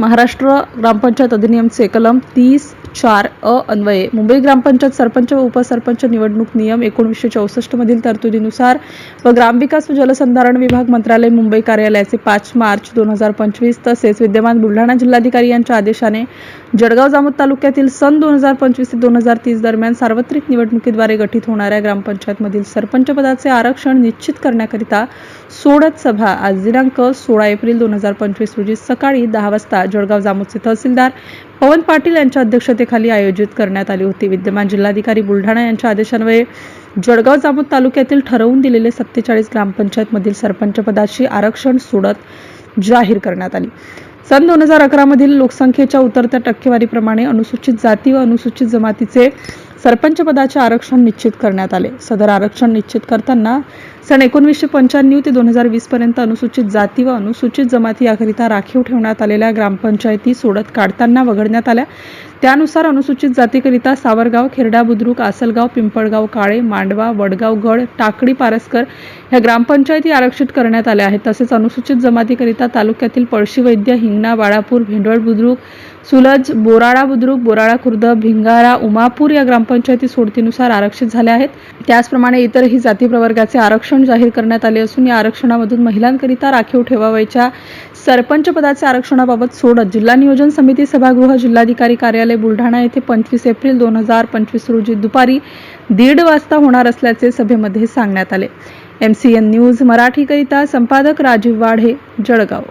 महाराष्ट्र ग्रामपंचायत अधिनियमचे कलम तीस चार अ अन्वये. मुंबई ग्रामपंचायत सरपंच व उपसरपंच निवडणूक नियम एकोणीसशे चौसष्ट मधील तरतुदीनुसार व ग्रामविकास व जलसंधारण विभाग मंत्रालय मुंबई कार्यालयाचे पाच मार्च दोन हजार पंचवीस तसेच विद्यमान बुलढाणा जिल्हाधिकारी यांच्या आदेशाने जळगाव जामोद तालुक्यातील सन दोन हजार पंचवीस ते दोन हजार तीस दरम्यान सार्वत्रिक निवडणुकीद्वारे गठीत होणाऱ्या ग्रामपंचायतमधील सरपंच पदाचे आरक्षण निश्चित करण्याकरिता सोडत सभा आज दिनांक सोळा एप्रिल दोन हजार पंचवीस रोजी सकाळी दहा वाजता जळगाव जामोदचे तहसीलदार पवन पाटील यांच्या अध्यक्षतेखाली आयोजित करण्यात आली होती. विद्यमान जिल्हाधिकारी बुलढाणा यांच्या आदेशान्वये जळगाव जामोद तालुक्यातील ठरवून दिलेले सत्तेचाळीस ग्रामपंचायतमधील सरपंच पदाची आरक्षण सोडत जाहीर करण्यात आली. सन दोन हजार अकरामधील लोकसंख्येच्या उतरत्या टक्केवारीप्रमाणे अनुसूचित जाती व अनुसूचित जमातीचे सरपंच पदाचे आरक्षण निश्चित करण्यात आले. सदर आरक्षण निश्चित करताना सन एकोणीसशे पंच्याण्णव ते दोन हजार वीसपर्यंत अनुसूचित जाती व अनुसूचित जमाती याकरिता राखीव ठेवण्यात आलेल्या ग्रामपंचायती सोडत काढताना वगळण्यात आल्या. त्यानुसार अनुसूचित जातीकरिता सावरगाव खेरडा बुद्रुक आसलगाव पिंपळगाव काळे मांडवा वडगाव गड टाकडी पारसकर ह्या ग्रामपंचायती आरक्षित करण्यात आल्या आहेत. तसेच अनुसूचित जमातीकरिता तालुक्यातील पळशी वैद्य हिंगणा बाळापूर भेंडवळ बुद्रुक सुलज बोराळा बुद्रुक बोराळा खुर्द भिंगारा उमापूर या ग्रामपंचायती सोडतीनुसार आरक्षित झाल्या आहेत. त्याचप्रमाणे इतरही जाती प्रवर्गाचे आरक्षण जाहीर करण्यात आले असून या आरक्षणामधून महिलांकरिता राखीव ठेवावयाच्या सरपंच पदाचे आरक्षणाबाबत सोडत जिल्हा नियोजन समिती सभागृह जिल्हाधिकारी कार्यालय बुलढाणा येथे पंचवीस एप्रिल दोन हजार पंचवीस रोजी दुपारी दीड वाजता होणार असल्याचे सभेमध्ये सांगण्यात आले. एम सी एन न्यूज मराठीकरिता संपादक राजीव वाढे जळगाव.